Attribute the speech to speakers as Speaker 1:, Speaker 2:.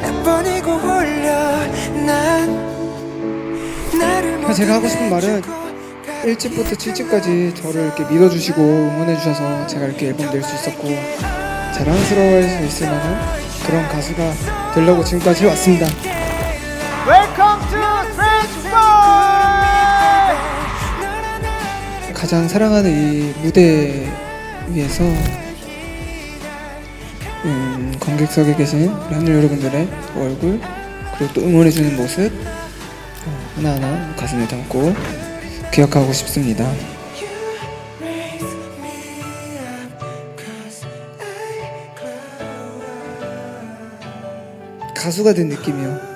Speaker 1: 몇 번이고 홀려 난 나를
Speaker 2: 제가 하고 싶은 말은
Speaker 1: 못
Speaker 2: 1집부터 7집까지 저를 이렇게 믿어주시고 응원해주셔서 제가 이렇게 앨범 낼 수 있었고 자랑스러워할 수 있을 만한 그런 가수가 되려고 지금까지 왔습니다.
Speaker 3: 웰컴 투
Speaker 2: 가장 사랑하는 이 무대 위에서 음, 관객석에 계신 우리 하늘 여러분들의 얼굴 그리고 또 응원해주는 모습 어, 하나하나 가슴에 담고 기억하고 싶습니다. 가수가 된 느낌이요.